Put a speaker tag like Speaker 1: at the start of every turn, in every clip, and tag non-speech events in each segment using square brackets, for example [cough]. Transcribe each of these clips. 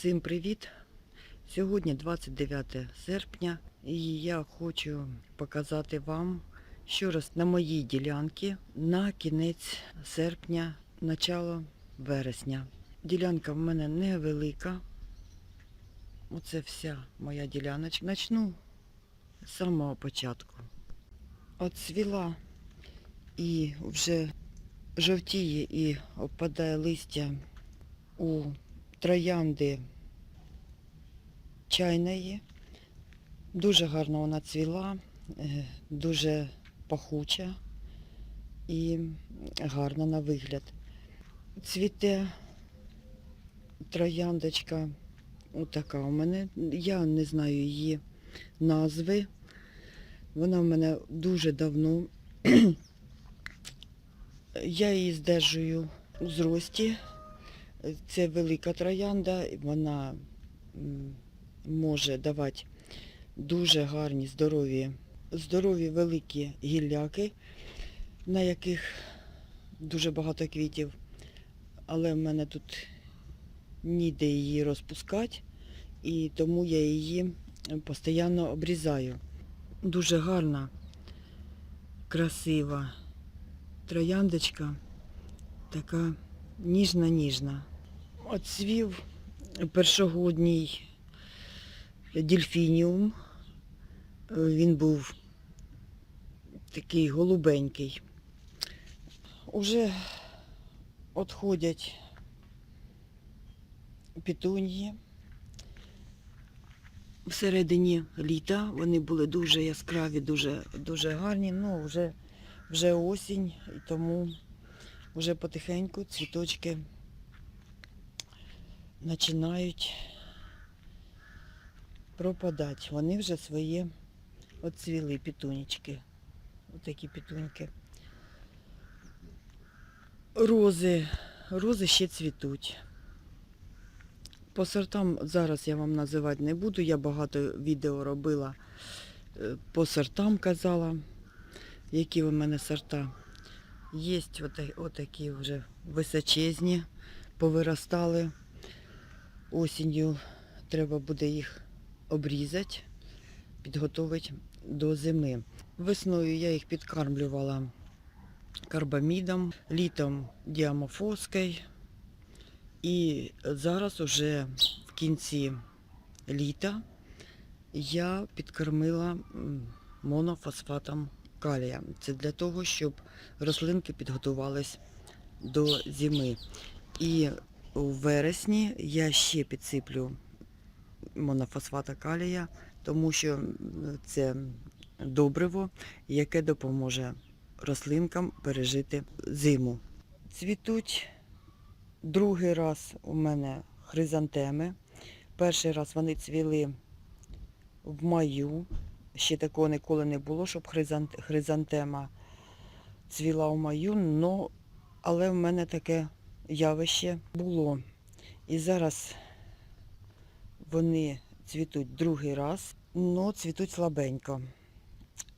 Speaker 1: Всім привіт! Сьогодні 29 серпня і я хочу показати вам, що раз на моїй ділянці на кінець серпня, начало вересня. Ділянка в мене невелика. Оце вся моя діляночка. Начну з самого початку. От цвіла і вже жовтіє і опадає листя у троянди чайної. Дуже гарно вона цвіла, е, дуже пахуча і гарна на вигляд. Цвіте трояндочка, отака у мене. Я не знаю її назви. Вона в мене дуже давно. [clears throat] Я її здержую у зрості. Це велика троянда, вона може давати дуже гарні, здорові, здорові великі гілляки, на яких дуже багато квітів. Але в мене тут ніде її розпускати, і тому я її постійно обрізаю. Дуже гарна, красива трояндочка, така ніжна-ніжна. Оцвів першогодній дельфініум. Е, Він був такий голубенький. Уже відходять петунії. Всередині літа вони були дуже яскраві, дуже, дуже гарні. Ну, вже, вже осінь, і тому вже потихеньку цвіточки починають пропадати. Вони вже свої оцвіли петунечки. Отакі петуньки. Рози. Рози ще цвітуть. По сортам зараз я вам називати не буду. Я багато відео робила е, по сортам казала, які у мене сорта. Є отакі вже височезні, повиростали. Осінню треба буде їх обрізати, підготувати до зими. Весною я їх підкармлювала карбамідом, літом діамофоскою. І зараз уже в кінці літа я підкормила монофосфатом калія. Це для того, щоб рослинки підготувались до зими. І у вересні я ще підсиплю монофосфата калія, тому що це добриво, яке допоможе рослинкам пережити зиму. Цвітуть другий раз у мене хризантеми. Перший раз вони цвіли в маю. Ще такого ніколи не було, щоб хризантема цвіла в маю, але в мене таке явище було. І зараз вони цвітуть другий раз, але цвітуть слабенько.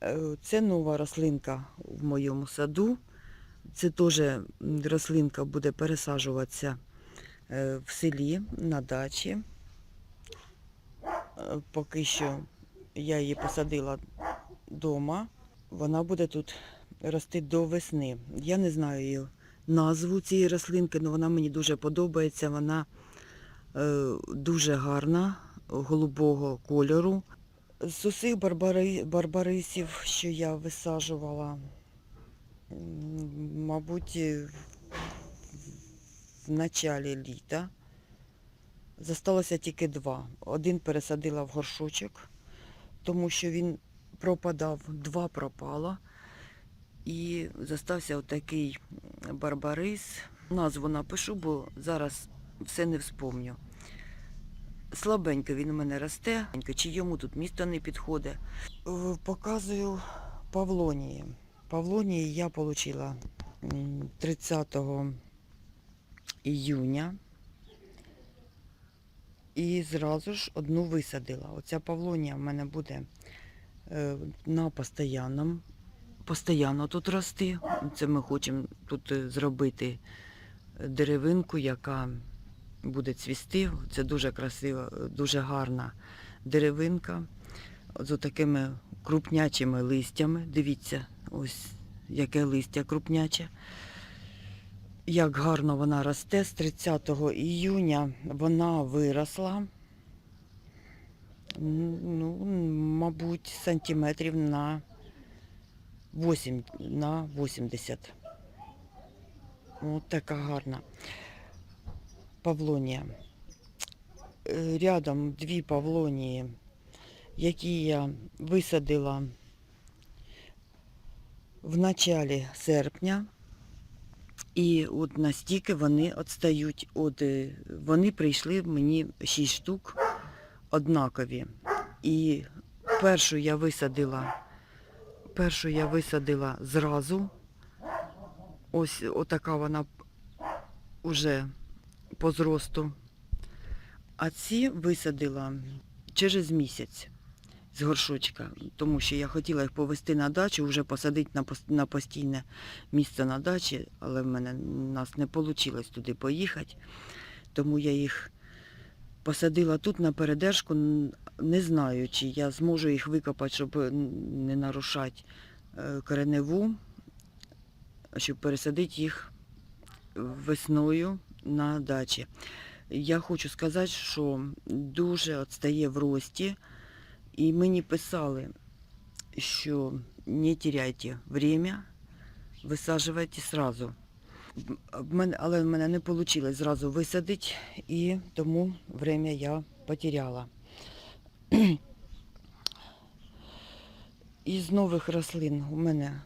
Speaker 1: Е, Це нова рослинка в моєму саду. Це теж рослинка буде пересаджуватися е, в селі на дачі. Е, Поки що я її посадила вдома. Вона буде тут рости до весни. Я не знаю її назву цієї рослинки, але вона мені дуже подобається. Вона е, дуже гарна, голубого кольору. З усіх барбари, барбарисів, що я висаджувала, мабуть, е, в началі літа. Зосталося тільки два. Один пересадила в горшочок, тому що він пропадав, два пропало. І зостався отакий барбарис. Назву напишу, бо зараз все не вспомню. Слабенько він у мене росте, чи йому тут місто не підходить. Е, Показую павлонії. Павлонії я отримала 30 іюня. І зразу ж одну висадила. Оця павлонія в мене буде е, на постоянному. Постійно тут рости. Це ми хочемо тут е, зробити деревинку, яка буде цвісти. Це дуже красива, дуже гарна деревинка з такими крупнячими листями. Дивіться, ось яке листя крупняче. Як гарно вона росте з 30 іюня вона виросла. Ну, мабуть, сантиметрів на 8, на 80. От така гарна павлонія. Рядом дві павлонії, які я висадила в началі серпня. І от настільки вони відстають. От вони прийшли мені 6 штук однакові. І першу я висадила, першу я висадила зразу. Ось отака вона уже по зросту. А ці висадила через місяць з горшочка, тому що я хотіла їх повезти на дачу, вже посадити на, постійне місце на дачі, але в мене у нас не вийшло туди поїхати. Тому я їх посадила тут на передержку, не знаю, чи я зможу їх викопати, щоб не нарушати е, кореневу, щоб пересадити їх весною на дачі. Я хочу сказати, що дуже відстає в рості, і мені писали, що не теряйте время, висаджуйте сразу. Але в мене не вийшло зразу висадити, і тому время я потеряла. [clears throat] Із нових рослин у мене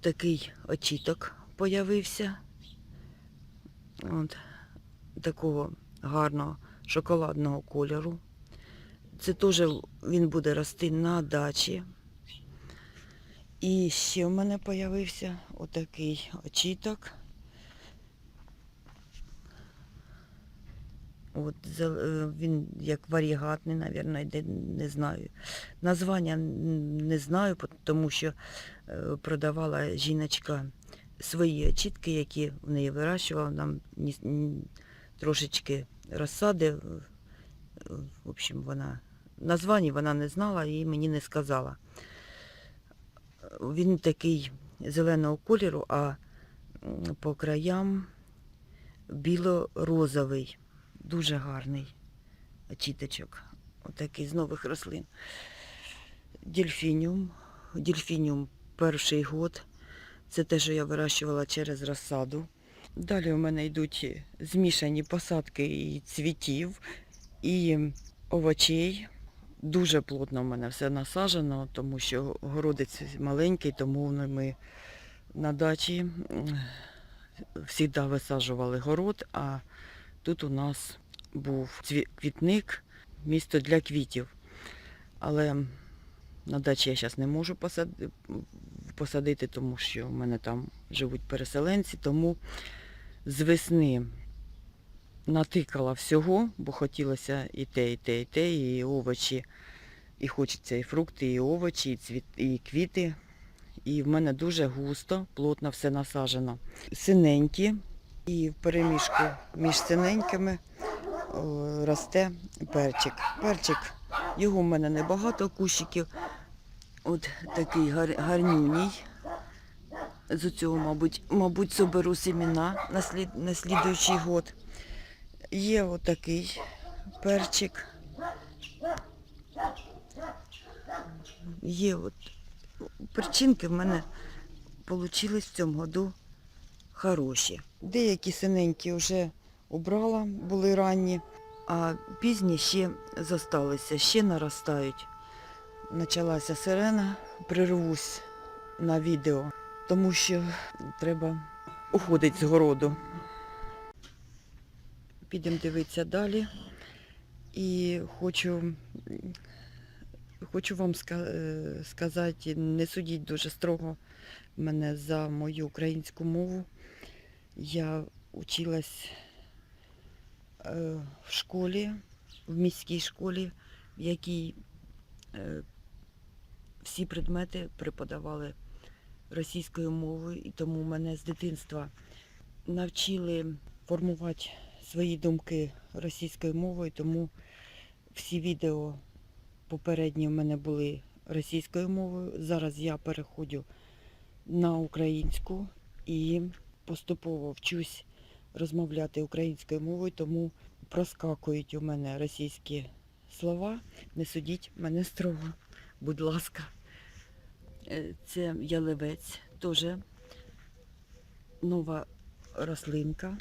Speaker 1: такий очіток появився. От, такого гарного шоколадного кольору. Це теж він буде рости на дачі. І ще в мене появився отакий очіток. От, е, він як варігатний, мабуть, йде, не знаю. Названня не знаю, тому що е, продавала жіночка свої очітки, які в неї вирощувала, нам трошечки розсади. В общем, вона названня вона не знала і мені не сказала. Він такий зеленого кольору, а по краям біло-розовий. Дуже гарний очіточок. Отакий з нових рослин. Дельфініум. Дельфініум перший год. Це те, що я вирощувала через розсаду. Далі у мене йдуть змішані посадки і цвітів, і овочей. Дуже плотно в мене все насаджено, тому що городець маленький, тому ми на дачі завжди висаджували город, а тут у нас був квітник, місто для квітів. Але на дачі я зараз не можу посадити, тому що в мене там живуть переселенці, тому з весни натикала всього, бо хотілося і те, і те, і те, і овочі. І хочеться і фрукти, і овочі, і, цвіт, і квіти. І в мене дуже густо, плотно все насаджено. Синенькі, і в переміжку між синенькими росте перчик. Перчик, його в мене небагато кущиків. От такий гар, гарнюній. З цього, мабуть, мабуть, соберу семена на, слід, на слідуючий год. Є отакий перчик. Є от перчинки в мене вийшли в цьому году хороші. Деякі синенькі вже убрала, були ранні, а пізні ще зосталися, ще наростають. Почалася сирена, прирвусь на відео, тому що треба уходити з городу. Підемо дивитися далі. І хочу, хочу вам е, сказати, не судіть дуже строго мене за мою українську мову. Я училась е, в школі, в міській школі, в якій е, всі предмети преподавали російською мовою, і тому мене з дитинства навчили формувати свої думки російською мовою, тому всі відео попередні в мене були російською мовою. Зараз я переходжу на українську і поступово вчусь розмовляти українською мовою, тому проскакують у мене російські слова. Не судіть мене строго, будь ласка. Е, Це яливець, теж нова рослинка.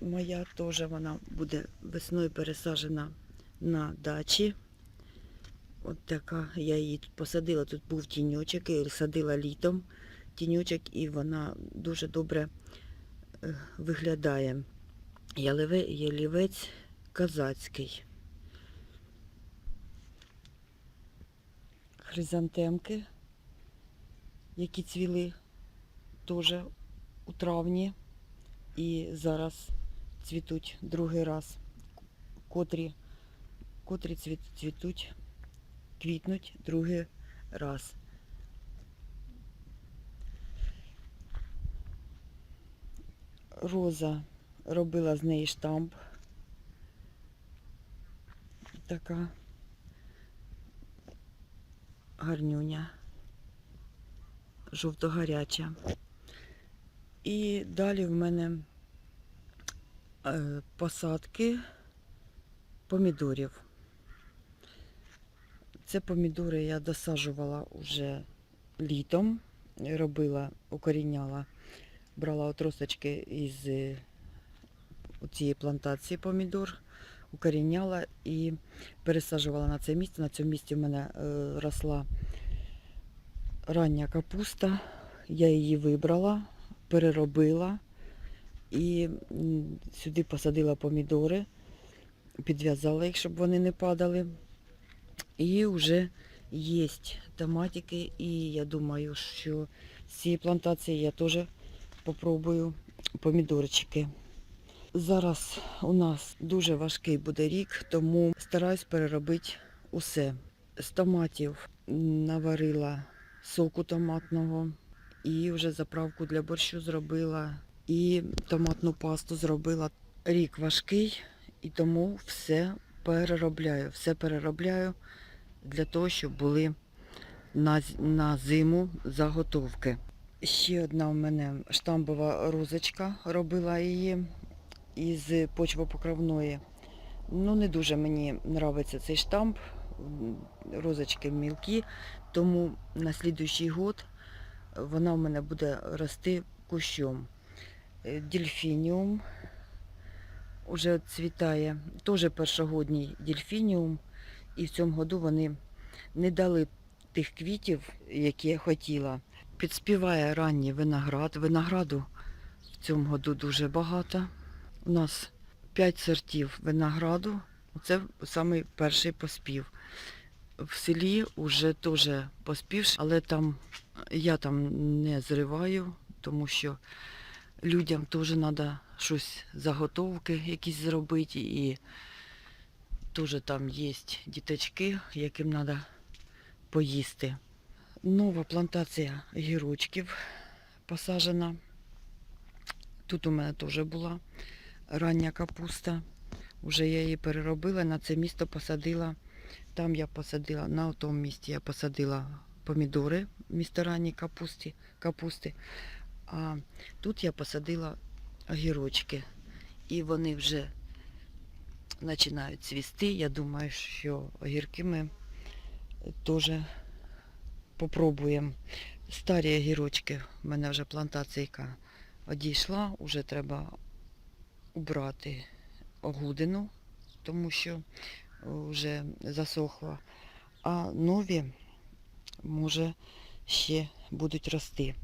Speaker 1: Моя теж вона буде весною пересаджена на дачі. От така, я її тут посадила, тут був тіньочок, і садила літом тіньочок, і вона дуже добре е, виглядає. Ялівець казацький. Хризантемки, які цвіли теж у травні і зараз цвітуть другий раз, котрі, котрі цвітуть, квітнуть другий раз. Роза робила з неї штамп. Така гарнюня, жовто-гаряча. І далі в мене посадки помідорів. Це помідори я досаджувала вже літом, робила, укоріняла, брала отросточки із е, цієї плантації помідор, укоріняла і пересаджувала на це місце. На цьому місці в мене е, росла рання капуста. Я її вибрала, переробила і сюди посадила помідори, підв'язала їх, щоб вони не падали. І вже є томатики, і я думаю, що з цієї плантації я теж попробую помідорчики. Зараз у нас дуже важкий буде рік, тому стараюсь переробити усе. З томатів наварила соку томатного і вже заправку для борщу зробила, і томатну пасту зробила. Рік важкий, і тому все переробляю. Все переробляю для того, щоб були на, на зиму заготовки. Ще одна у мене штамбова розочка, робила її із почвопокровної. Ну, не дуже мені подобається цей штамп. Розочки мілкі, тому на слідуючий год вона в мене буде рости кущом. Е, Дельфініум уже цвітає. Теж першогодній дельфініум. І в цьому году вони не дали тих квітів, які я хотіла. Підспіває ранній виноград. Винограду в цьому году дуже багато. У нас 5 сортів винограду. Це самий перший поспів. В селі вже теж поспівши, але там я там не зриваю, тому що людям теж треба щось заготовки якісь зробити. І теж там є діточки, яким треба поїсти. Нова плантація гірочків посаджена. Тут у мене теж була рання капуста. Уже я її переробила, на це місто посадила. Там я посадила, на тому місці я посадила помідори місто ранньої капусти, капусти. А тут я посадила огірочки. І вони вже починають цвісти. Я думаю, що огірки ми теж попробуємо. Старі огірочки, в мене вже плантаційка одійшла, вже треба убрати огудину, тому що вже засохла. А нові, може, ще будуть рости.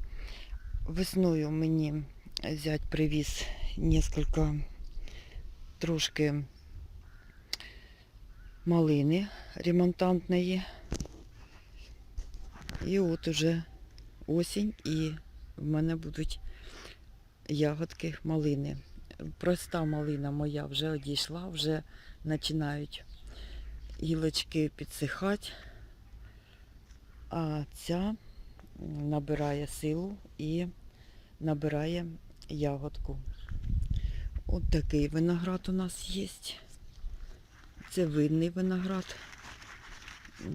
Speaker 1: Весною мені зять привіз несколько трошки малини ремонтантної. І от уже осінь і в мене будуть ягодки малини. Проста малина моя вже одійшла, вже починають гілочки підсихати, а ця набирає силу і набирає ягодку. От такий виноград у нас є. Це винний виноград.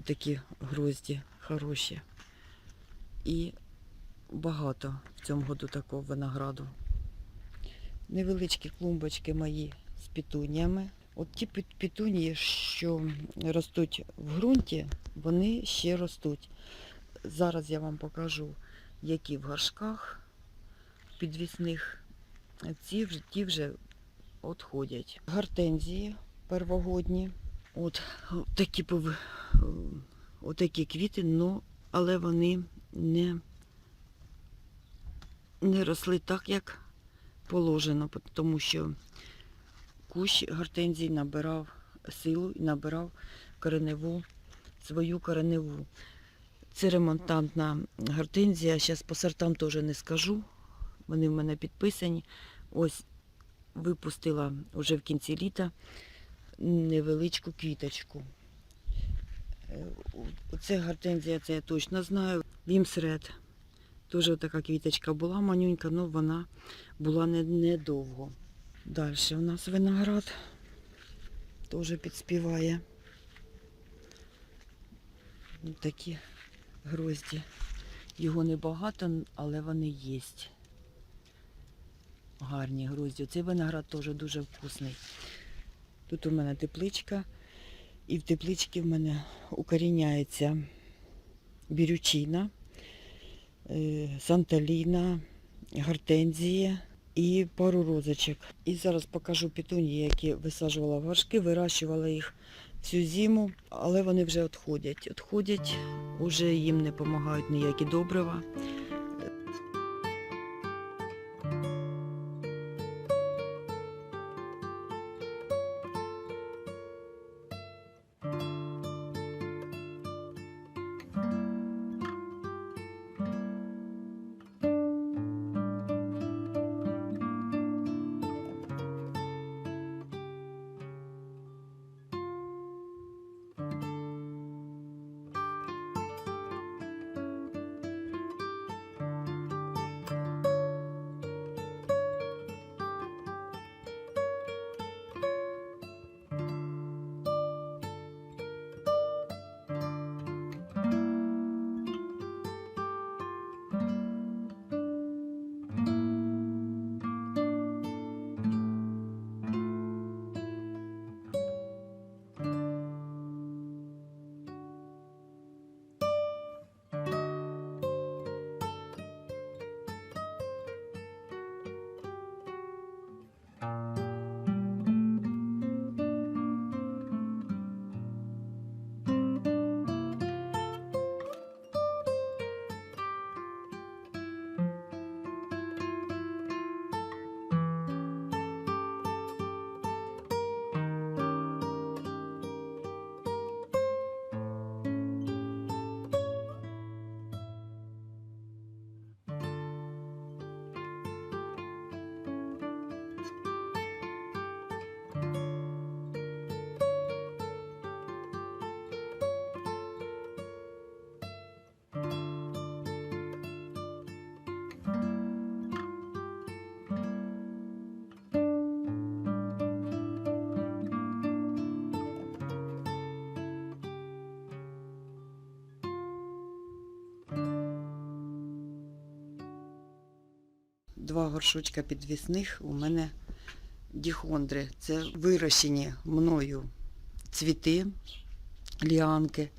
Speaker 1: Такі грозді хороші. І багато в цьому году такого винограду. Невеличкі клумбочки мої з петуніями. От ті петунії, що ростуть в ґрунті, вони ще ростуть. Зараз я вам покажу, які в горшках підвісних. Ці вже, ті вже відходять. Гортензії первогодні. От такі, пов- от такі квіти, ну, але вони не, не росли так, як положено, тому що кущ гортензій набирав силу і набирав кореневу, свою кореневу. Це ремонтантна гортензія. Зараз по сортам теж не скажу. Вони в мене підписані. Ось випустила вже в кінці літа невеличку квіточку. Е, Оце гортензія, це я точно знаю. Вімсред. Теж така квіточка була манюнька, але вона була не- недовго. Далі у нас виноград теж підспіває. Такі грозді. Його небагато, але вони є. Гарні грозді. Цей виноград теж дуже вкусний. Тут у мене тепличка, і в тепличці в мене укоріняється бірючина, е, санталіна, гортензія і пару розочок. І зараз покажу петунії, які висаджувала в горшки, вирощувала їх всю зиму, але вони вже відходять. Відходять, вже їм не допомагають ніякі добрива. Два горшочка підвісних у мене діхондри. Це вирощені мною цвіти, ліанки,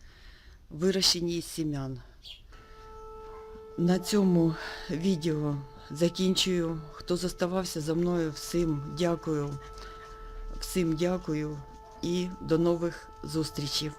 Speaker 1: вирощені із сім'ян. На цьому відео закінчую. Хто заставався за мною, всім дякую. Всім дякую і до нових зустрічей.